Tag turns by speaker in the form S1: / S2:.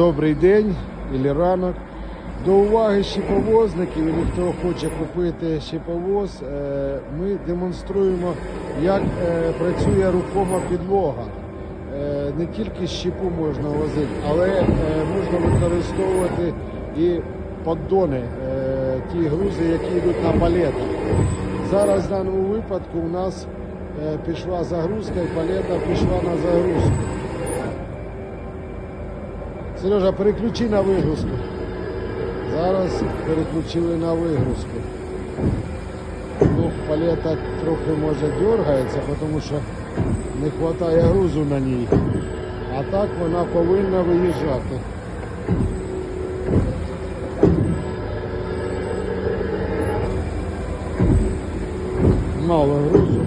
S1: Добрий день і ранок. До уваги щеповозників і хто хоче купити щеповоз, е, ми демонструємо, як е, працює рухома підлога. Е, Не тільки щепу можна возити, але можна використовувати і поддони, ті грузи, які йдуть на палетах. Зараз в даному випадку у нас пішла загрузка і палета пішла на загрузку. Сережа, переключи на вигрузку. Зараз переключили на вигрузку. Ну, палета трохи може дергається, тому що не вистачає грузу на ній. А так вона повинна виїжджати. Мало грузу.